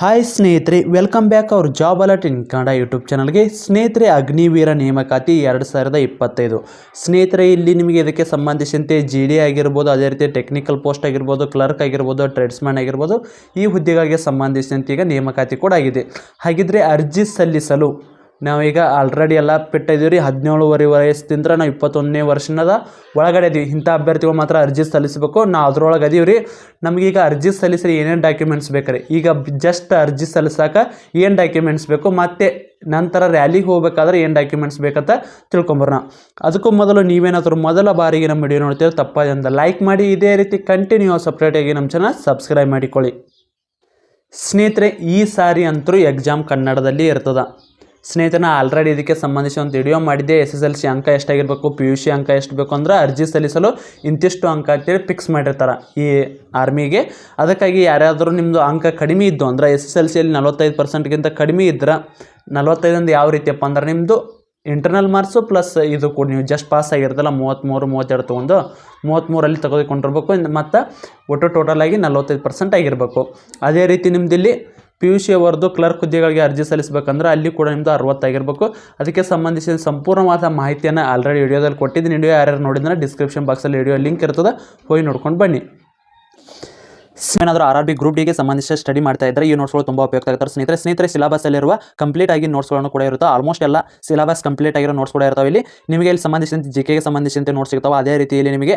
Hi ಸ್ನೇಹಿತರೆ welcome back our job alert in Kannada YouTube ಚಾನಲ್ಗೆ ಸ್ನೇಹಿತರೆ, ಅಗ್ನಿವೀರ ನೇಮಕಾತಿ ಎರಡು ಸಾವಿರದ ಇಪ್ಪತ್ತೈದು. ಸ್ನೇಹಿತರೆ, ಇಲ್ಲಿ ನಿಮಗೆ ಇದಕ್ಕೆ ಸಂಬಂಧಿಸಿದಂತೆ ಜಿ ಡಿ ಆಗಿರ್ಬೋದು, ಅದೇ ರೀತಿ ಟೆಕ್ನಿಕಲ್ ಪೋಸ್ಟ್ ಆಗಿರ್ಬೋದು ಕ್ಲರ್ಕ್ ಆಗಿರ್ಬೋದು ಟ್ರೇಡ್ಸ್ಮ್ಯಾನ್ ಆಗಿರ್ಬೋದು, ಈ ಹುದ್ದೆಗಳಿಗೆ ಸಂಬಂಧಿಸಿದಂತೆ ಈಗ ನೇಮಕಾತಿ ಕೂಡ ಆಗಿದೆ. ಹಾಗಿದ್ರೆ ಅರ್ಜಿ ಸಲ್ಲಿಸಲು ನಾವೀಗ ಆಲ್ರೆಡಿ ಎಲ್ಲ ಬಿಟ್ಟಿದ್ದೀವಿ ರೀ. ಹದಿನೇಳುವರೆ ವಯಸ್ಸಿಂದ ನಾವು ಇಪ್ಪತ್ತೊಂದನೇ ವರ್ಷದ ಒಳಗಡೆ ಇದೀವಿ. ಇಂಥ ಅಭ್ಯರ್ಥಿಗಳು ಮಾತ್ರ ಅರ್ಜಿ ಸಲ್ಲಿಸಬೇಕು. ನಾವು ಅದರೊಳಗೆ ಅದೀವಿ ರೀ. ನಮಗೀಗ ಅರ್ಜಿ ಸಲ್ಲಿಸಿ ಏನೇನು ಡಾಕ್ಯುಮೆಂಟ್ಸ್ ಬೇಕು ಈಗ ಜಸ್ಟ್ ಅರ್ಜಿ ಸಲ್ಲಿಸಾಕ ಏನು ಡಾಕ್ಯುಮೆಂಟ್ಸ್ ಬೇಕು? ಮತ್ತು ನಂತರ ರ್ಯಾಲಿಗೆ ಹೋಗ್ಬೇಕಾದ್ರೆ ಏನು ಡಾಕ್ಯುಮೆಂಟ್ಸ್ ಬೇಕಂತ ತಿಳ್ಕೊಂಬರೋಣ. ಅದಕ್ಕೂ ಮೊದಲು ನೀವೇನಾದರೂ ಮೊದಲ ಬಾರಿಗೆ ನಮ್ಮ ವಿಡಿಯೋ ನೋಡ್ತೀವಿ ತಪ್ಪದಿಂದ ಲೈಕ್ ಮಾಡಿ. ಇದೇ ರೀತಿ ಕಂಟಿನ್ಯೂ ಸಪ್ರೇಟಾಗಿ ನಮ್ಮ ಚಾನಲ್ ಸಬ್ಸ್ಕ್ರೈಬ್ ಮಾಡಿಕೊಳ್ಳಿ. ಸ್ನೇಹಿತರೆ, ಈ ಸಾರಿ ಅಂತರೂ ಎಕ್ಸಾಮ್ ಕನ್ನಡದಲ್ಲಿ ಇರ್ತದ. ಸ್ನೇಹಿತರೆ ಆಲ್ರೆಡಿ ಇದಕ್ಕೆ ಸಂಬಂಧಿಸಿದಂಥ ವಿಡಿಯೋ ಮಾಡಿದ್ದೆ. ಎಸ್ ಎಸ್ ಎಲ್ ಸಿ ಅಂಕ ಎಷ್ಟಾಗಿರಬೇಕು ಪಿ ಯು ಸಿ ಅಂಕ ಎಷ್ಟು ಬೇಕು ಅಂದ್ರೆ ಅರ್ಜಿ ಸಲ್ಲಿಸಲು ಇಂತಿಷ್ಟು ಅಂಕ ಅಂತೇಳಿ ಫಿಕ್ಸ್ ಮಾಡಿರ್ತಾರೆ ಈ ಆರ್ಮಿಗೆ ಅದಕ್ಕಾಗಿ ಯಾರ್ಯಾದರೂ ನಿಮ್ಮದು ಅಂಕ ಕಡಿಮೆ ಇದ್ದು ಅಂದ್ರೆ ಎಸ್ ಎಸ್ ಎಲ್ ಸಿಯಲ್ಲಿ ನಲವತ್ತೈದು ಪರ್ಸೆಂಟ್ಗಿಂತ ಕಡಿಮೆ ಇದ್ರೆ ನಲವತ್ತೈದಂದು ಯಾವ ರೀತಿಯಪ್ಪ ಅಂದ್ರೆ ನಿಮ್ಮದು ಇಂಟರ್ನಲ್ ಮಾರ್ಕ್ಸು ಪ್ಲಸ್ ಇದು ಕೂಡ ನೀವು ಜಸ್ಟ್ ಪಾಸ್ ಆಗಿರ್ತಲ್ಲ ಮೂವತ್ತ್ಮೂರು ಮೂವತ್ತೆರಡು ತೊಗೊಂಡು ಮೂವತ್ತ್ಮೂರಲ್ಲಿ ತೆಗೆದುಕೊಂಡಿರ್ಬೇಕು. ಮತ್ತು ಒಟ್ಟು ಟೋಟಲ್ ಆಗಿ ನಲ್ವತ್ತೈದು ಪರ್ಸೆಂಟ್ ಆಗಿರಬೇಕು. ಅದೇ ರೀತಿ ನಿಮ್ಮದಿಲ್ಲಿ ಪಿ ಯು ಸಿ ಅವರದ್ದು ಕ್ಲರ್ಕ್ ಹುದ್ದೆಗಳಿಗೆ ಅರ್ಜಿ ಸಲ್ಲಿಸಬೇಕಂದ್ರೆ ಅಲ್ಲಿ ಕೂಡ ನಿಮ್ಮದು ಅರವತ್ತಾಗಿರಬೇಕು. ಅದಕ್ಕೆ ಸಂಬಂಧಿಸಿದ ಸಂಪೂರ್ಣವಾದ ಮಾಹಿತಿಯನ್ನು ಆಲ್ರೆಡಿ ವಿಡಿಯೋದಲ್ಲಿ ಕೊಟ್ಟಿದ್ದೀನಿ. ವಿಡಿಯೋ ಯಾರ್ಯಾರು ನೋಡಿದ್ರೆ ಡಿಸ್ಕ್ರಿಪ್ಷನ್ ಬಾಕ್ಸಲ್ಲಿ ವಿಡಿಯೋ ಲಿಂಕ್ ಇರ್ತದೆ, ಹೋಗಿ ನೋಡ್ಕೊಂಡು ಬನ್ನಿ. ಏನಾದರೂ ಆರ್ ಆರ್ ಬಿ ಗ್ರೂಪ್ ಡಿಗೆ ಸಂಬಂಧಿಸಿದ ಸ್ಟಡಿ ಮಾಡ್ತಾ ಇದ್ದರೆ ಈ ನೋಟ್ಸ್ಗಳು ತುಂಬ ಉಪಯುಕ್ತ ಆಗ್ತಾರೆ ಸ್ನೇಹಿತರೆ ಸ್ನೇಹಿತರೆ ಸಿಲಬಸಲ್ಲಿರುವ ಕಂಪ್ಲೀಟ್ ಆಗಿ ನೋಟ್ಸ್ಗಳನ್ನು ಕೂಡ ಇರುತ್ತೆ. ಆಲ್ಮೋಸ್ಟ್ ಎಲ್ಲ ಸಿಲಬಸ್ ಕಂಪ್ಲೀಟ್ ಆಗಿರೋ ನೋಟ್ಸ್ ಕೂಡ ಇರ್ತಾವೆ ಇಲ್ಲಿ. ನಿಮಗೆ ಇಲ್ಲಿ ಸಂಬಂಧಿಸಿದಂತೆ ಜಿ ಕೆಗೆ ಸಂಬಂಧಿಸಿದಂತೆ ನೋಟ್ಸ್ ಸಿಗ್ತಾವೆ. ಅದೇ ರೀತಿಯಲ್ಲಿ ನಿಮಗೆ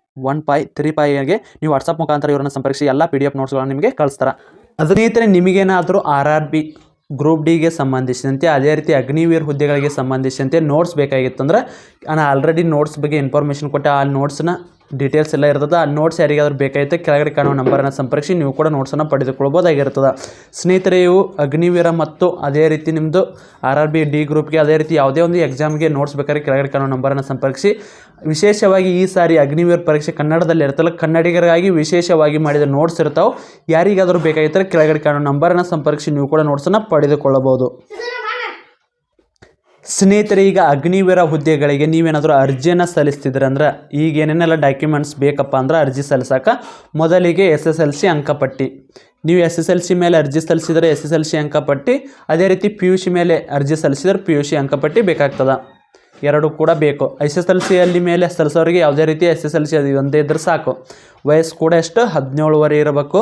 one five, three ಪೈಗೆ ನೀವು ವಾಟ್ಸಪ್ ಮುಖಾಂತರ ಇವರನ್ನು ಸಂಪರ್ಕಿಸಿ, ಎಲ್ಲ ಪಿ ಡಿ ಎಫ್ ನೋಟ್ಸ್ಗಳನ್ನು ನಿಮಗೆ ಕಳಿಸ್ತಾರೆ. ಅದೇ ಸ್ನೇಹಿತರೆ, ನಿಮಗೇನಾದರೂ ಆರ್ ಆರ್ ಬಿ ಗ್ರೂಪ್ ಡಿಗೆ ಸಂಬಂಧಿಸಿದಂತೆ, ಅದೇ ರೀತಿ ಅಗ್ನಿವೀರ್ ಹುದ್ದೆಗಳಿಗೆ ಸಂಬಂಧಿಸಿದಂತೆ ನೋಟ್ಸ್ ಬೇಕಾಗಿತ್ತು ಅಂದರೆ ನಾನು ಆಲ್ರೆಡಿ ನೋಟ್ಸ್ ಬಗ್ಗೆ ಇನ್ಫಾರ್ಮೇಷನ್ ಕೊಟ್ಟೆ, ಆ ನೋಟ್ಸ್ನ ಡೀಟೇಲ್ಸ್ ಎಲ್ಲ ಇರ್ತದೆ, ಆ ನೋಟ್ಸ್ ಯಾರಿಗಾದ್ರೂ ಬೇಕಾಗಿತ್ತು, ಕೆಳಗಡೆ ಕಾಣುವ ನಂಬರನ್ನು ಸಂಪರ್ಕಿಸಿ, ನೀವು ಕೂಡ ನೋಟ್ಸನ್ನು ಪಡೆದುಕೊಳ್ಬೋದಾಗಿರ್ತದೆ. ಸ್ನೇಹಿತರೆ, ಇವು ಅಗ್ನಿವೀರ ಮತ್ತು ಅದೇ ರೀತಿ ನಿಮ್ಮದು ಆರ್ ಆರ್ ಬಿ ಡಿ ಗ್ರೂಪ್ಗೆ ಅದೇ ರೀತಿ ಯಾವುದೇ ಒಂದು ಎಕ್ಸಾಮ್ಗೆ ನೋಟ್ಸ್ ಬೇಕಾದ್ರೆ ಕೆಳಗಡೆ ಕಾಣುವ ನಂಬರನ್ನು ಸಂಪರ್ಕಿಸಿ ವಿಶೇಷವಾಗಿ ಈ ಸಾರಿ ಅಗ್ನಿವೀರ ಪರೀಕ್ಷೆ ಕನ್ನಡದಲ್ಲಿ ಇರ್ತಲ್ಲ ಕನ್ನಡಿಗರಿಗಾಗಿ ವಿಶೇಷವಾಗಿ ಮಾಡಿದ ನೋಟ್ಸ್ ಇರ್ತಾವೆ ಯಾರಿಗಾದರೂ ಬೇಕಾಗಿದ್ದರೆ ಕೆಳಗಡೆ ಕಾಣೋ ನಂಬರನ್ನು ಸಂಪರ್ಕಿಸಿ, ನೀವು ಕೂಡ ನೋಟ್ಸನ್ನು ಪಡೆದುಕೊಳ್ಳಬಹುದು. ಸ್ನೇಹಿತರೆ, ಈಗ ಅಗ್ನಿವೀರ ಹುದ್ದೆಗಳಿಗೆ ನೀವೇನಾದರೂ ಅರ್ಜಿಯನ್ನು ಸಲ್ಲಿಸ್ತಿದ್ರೆ ಅಂದ್ರೆ, ಈಗ ಏನೇನೆಲ್ಲ ಡಾಕ್ಯುಮೆಂಟ್ಸ್ ಬೇಕಪ್ಪ ಅಂದ್ರೆ ಅರ್ಜಿ ಸಲ್ಲಿಸಕ. ಮೊದಲಿಗೆ ಎಸ್ ಎಸ್ ಎಲ್ ಸಿ ಅಂಕಪಟ್ಟಿ. ನೀವು ಎಸ್ ಎಸ್ ಎಲ್ ಸಿ ಮೇಲೆ ಅರ್ಜಿ ಸಲ್ಲಿಸಿದರೆ ಎಸ್ ಎಸ್ ಎಲ್ ಸಿ ಅಂಕಪಟ್ಟಿ, ಅದೇ ರೀತಿ ಪಿ ಯು ಸಿ ಮೇಲೆ ಅರ್ಜಿ ಸಲ್ಲಿಸಿದರೆ ಪಿ ಯು ಸಿ ಅಂಕಪಟ್ಟಿ ಬೇಕಾಗ್ತದೆ. ಎರಡು ಕೂಡ ಬೇಕು. ಎಸ್ ಎಸ್ ಎಲ್ ಸಿ ಅಲ್ಲಿ ಮೇಲೆ ಸಲ್ಲಿಸೋರಿಗೆ ಯಾವುದೇ ರೀತಿ ಎಸ್ ಎಸ್ ಎಲ್ ಸಿ ಅದು ಒಂದೇ ಇದ್ರೆ ಸಾಕು. ವಯಸ್ಸು ಕೂಡ ಎಷ್ಟು? ಹದಿನೇಳುವರೆ ಇರಬೇಕು.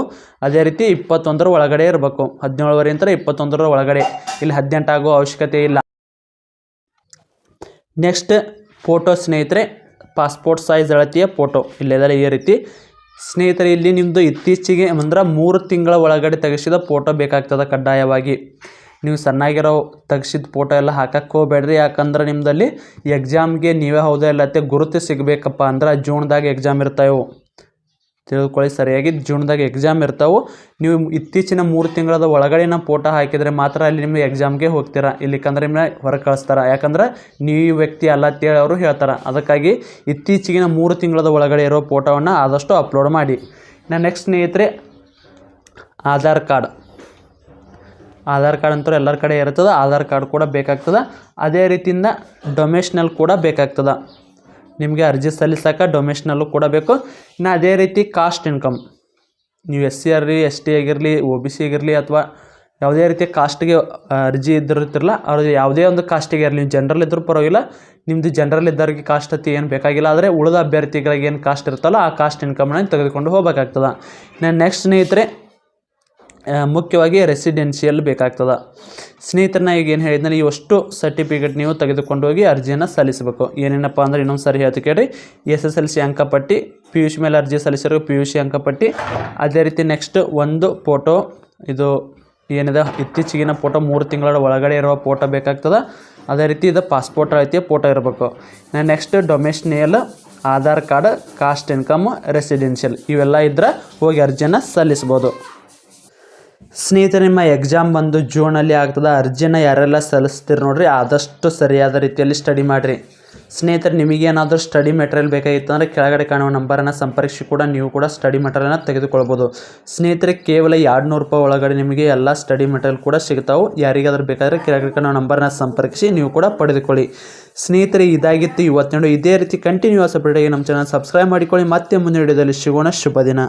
ಅದೇ ರೀತಿ ಇಪ್ಪತ್ತೊಂದರ ಒಳಗಡೆ ಇರಬೇಕು. ಹದಿನೇಳುವರೆ ಅಂತ ಇಪ್ಪತ್ತೊಂದರ ಒಳಗಡೆ. ಇಲ್ಲಿ ಹದಿನೆಂಟು ಆಗೋ ಅವಶ್ಯಕತೆ ಇಲ್ಲ. ನೆಕ್ಸ್ಟ್ ಫೋಟೋ ಸ್ನೇಹಿತರೆ. ಪಾಸ್ಪೋರ್ಟ್ ಸೈಜ್ ಅಳತೆಯ ಫೋಟೋ ಇಲ್ಲೆಲ್ಲ ಈ ರೀತಿ. ಸ್ನೇಹಿತರೆ, ಇಲ್ಲಿ ನಿಮ್ಮದು ಇತ್ತೀಚೆಗೆ ಅಂದ್ರೆ ಮೂರು ತಿಂಗಳ ಒಳಗಡೆ ತೆಗೆಸಿದ ಫೋಟೋ ಬೇಕಾಗ್ತದೆ ಕಡ್ಡಾಯವಾಗಿ. ನೀವು ಸಣ್ಣಾಗಿರೋ ತೆಗ್ಸಿದ ಫೋಟೋ ಎಲ್ಲ ಹಾಕಕ್ಕೆ ಹೋಗ್ಬೇಡ್ರಿ. ಯಾಕಂದ್ರೆ ನಿಮ್ಮದಲ್ಲಿ ಎಕ್ಸಾಮ್ಗೆ ನೀವೇ ಹೌದಾ ಇಲ್ಲತ್ತೆ ಗುರುತು ಸಿಗಬೇಕಪ್ಪ ಅಂದ್ರೆ ಜೂನ್ದಾಗ ಎಕ್ಸಾಮ್ ಇರ್ತಾವೆ. ತಿಳ್ಕೊಳ್ಳಿ ಸರಿಯಾಗಿ, ಜೂನ್ದಾಗ ಎಕ್ಸಾಮ್ ಇರ್ತಾವೆ. ನೀವು ಇತ್ತೀಚಿನ ಮೂರು ತಿಂಗಳದ ಒಳಗಡೆನ ಫೋಟೋ ಹಾಕಿದರೆ ಮಾತ್ರ ಅಲ್ಲಿ ನಿಮಗೆ ಎಕ್ಸಾಮ್ಗೆ ಹೋಗ್ತೀರಾ. ಇಲ್ಲಿಕಂದ್ರೆ ನಿಮ್ಮನ್ನ ಹೊರಗೆ ಕಳಿಸ್ತಾರೆ. ಯಾಕಂದ್ರೆ ನೀವು ಈ ವ್ಯಕ್ತಿ ಅಲ್ಲ ಅಂತೇಳಿ ಅವರು ಹೇಳ್ತಾರೆ. ಅದಕ್ಕಾಗಿ ಇತ್ತೀಚಿಗಿನ ಮೂರು ತಿಂಗಳದ ಒಳಗಡೆ ಇರೋ ಫೋಟೋವನ್ನು ಆದಷ್ಟು ಅಪ್ಲೋಡ್ ಮಾಡಿ. ನಾನು ನೆಕ್ಸ್ಟ್ ಸ್ನೇಹಿತರೆ, ಆಧಾರ್ ಕಾರ್ಡ್. ಆಧಾರ್ ಕಾರ್ಡ್ ಅಂತೂ ಎಲ್ಲರ ಕಡೆ ಇರ್ತದೆ, ಆಧಾರ್ ಕಾರ್ಡ್ ಕೂಡ ಬೇಕಾಗ್ತದೆ. ಅದೇ ರೀತಿಯಿಂದ ಡೊಮೇಷ್ನಲ್ ಕೂಡ ಬೇಕಾಗ್ತದೆ. ನಿಮಗೆ ಅರ್ಜಿ ಸಲ್ಲಿಸಕ್ಕೆ ಡೊಮೇಷ್ನಲ್ಲು ಕೂಡ ಬೇಕು. ಇನ್ನು ಅದೇ ರೀತಿ ಕಾಸ್ಟ್ ಇನ್ಕಮ್. ನೀವು ಎಸ್ ಸಿ ಆಗಿರಲಿ, ಎಸ್ ಟಿ ಆಗಿರಲಿ ಒ ಬಿ ಸಿ ಆಗಿರಲಿ ಅಥವಾ ಯಾವುದೇ ರೀತಿಯ ಕಾಸ್ಟ್ಗೆ ಅರ್ಜಿ ಇದ್ದಿರ್ತಿರಲ್ಲ ಅವ್ರಿಗೆ ಯಾವುದೇ ಒಂದು ಕಾಸ್ಟಿಗೆ ಇರಲಿ, ನೀವು ಜನರಲ್ ಇದ್ದರೂ ಪರವಾಗಿಲ್ಲ ನಿಮ್ಮದು ಜನರಲ್ ಇದ್ದವ್ರಿಗೆ ಕಾಸ್ಟ್ ಅತಿ ಏನು ಬೇಕಾಗಿಲ್ಲ, ಆದರೆ ಉಳಿದ ಅಭ್ಯರ್ಥಿಗಳಿಗೆ ಏನು ಕಾಸ್ಟ್ ಇರುತ್ತಲ್ಲ ಆ ಕಾಸ್ಟ್ ಇನ್ಕಮ್ನ ತೆಗೆದುಕೊಂಡು ಹೋಗಬೇಕಾಗ್ತದೆ. ನಾನು ನೆಕ್ಸ್ಟ್ ಸ್ನೇಹಿತರೆ ಮುಖ್ಯವಾಗಿ ರೆಸಿಡೆನ್ಷಿಯಲ್ ಬೇಕಾಗ್ತದೆ. ಸ್ನೇಹಿತರನ್ನ ಈಗ ಏನು ಹೇಳಿದ್ನಲ್ಲ ಇವಷ್ಟು ಸರ್ಟಿಫಿಕೇಟ್ ನೀವು ತೆಗೆದುಕೊಂಡು ಹೋಗಿ ಅರ್ಜಿಯನ್ನು ಸಲ್ಲಿಸಬೇಕು. ಏನೇನಪ್ಪ ಅಂದ್ರೆ ಇನ್ನೊಂದು ಸರಿ ಹೇಳ್ತು ಕೇಳಿ. ಎಸ್ ಎಸ್ ಎಲ್ ಸಿ ಅಂಕಪಟ್ಟಿ ಪಿ ಯು ಸಿ ಮೇಲೆ ಅರ್ಜಿ ಸಲ್ಲಿಸಿರೋ ಪಿ ಯು ಸಿ ಅಂಕಪಟ್ಟಿ. ಅದೇ ರೀತಿ ನೆಕ್ಸ್ಟ್ ಒಂದು ಫೋಟೋ ಇದು ಏನಿದೆ, ಇತ್ತೀಚೆಗಿನ ಫೋಟೋ ಮೂರು ತಿಂಗಳ ಒಳಗಡೆ ಇರುವ ಫೋಟೋ ಬೇಕಾಗ್ತದೆ. ಅದೇ ರೀತಿ ಇದು ಪಾಸ್ಪೋರ್ಟ್ ರೀತಿಯ ಫೋಟೋ ಇರಬೇಕು. Next domicile Aadhaar card caste income residential ಇವೆಲ್ಲ ಇದ್ದರೆ ಹೋಗಿ ಅರ್ಜಿಯನ್ನು ಸಲ್ಲಿಸ್ಬೋದು. ಸ್ನೇಹಿತರೆ, ನಿಮ್ಮ ಎಕ್ಸಾಮ್ ಬಂದು ಜೂನಲ್ಲಿ ಆಗ್ತದೆ, ಅರ್ಜಿನ ಯಾರೆಲ್ಲ ಸಲ್ಲಿಸ್ತೀರಿ ನೋಡ್ರಿ, ಆದಷ್ಟು ಸರಿಯಾದ ರೀತಿಯಲ್ಲಿ ಸ್ಟಡಿ ಮಾಡಿರಿ. ಸ್ನೇಹಿತರೆ ನಿಮಗೇನಾದರೂ ಸ್ಟಡಿ ಮೆಟೀರಿಯಲ್ ಬೇಕಾಗಿತ್ತು ಅಂದರೆ ಕೆಳಗಡೆ ಕಾಣುವ ನಂಬರನ್ನು ಸಂಪರ್ಕಿಸಿ ಕೂಡ ನೀವು ಕೂಡ ಸ್ಟಡಿ ಮೆಟೀರಿಯಲ್ನ ತೆಗೆದುಕೊಳ್ಬೋದು. ಸ್ನೇಹಿತರೆ, ಕೇವಲ ಎರಡು ನೂರು ರೂಪಾಯಿ ಒಳಗಡೆ ನಿಮಗೆ ಎಲ್ಲ ಸ್ಟಡಿ ಮೆಟೀರಿಯಲ್ ಕೂಡ ಸಿಗ್ತಾವೆ. ಯಾರಿಗಾದ್ರೂ ಬೇಕಾದರೆ ಕೆಳಗಡೆ ಕಾಣುವ ನಂಬರನ್ನ ಸಂಪರ್ಕಿಸಿ ನೀವು ಕೂಡ ಪಡೆದುಕೊಳ್ಳಿ. ಸ್ನೇಹಿತರೆ, ಇದಾಗಿತ್ತು ಇವತ್ತಿನ ಇದೇ ರೀತಿ ಕಂಟಿನ್ಯೂಸ್ ಅಪ್ಡೇಟಾಗಿ ನಮ್ಮ ಚಾನಲ್ ಸಬ್ಸ್ಕ್ರೈಬ್ ಮಾಡಿಕೊಳ್ಳಿ. ಮತ್ತೆ ಮುಂದಿನ ವಿಡಿಯೋದಲ್ಲಿ ಸಿಗೋಣ. ಶುಭ ದಿನ.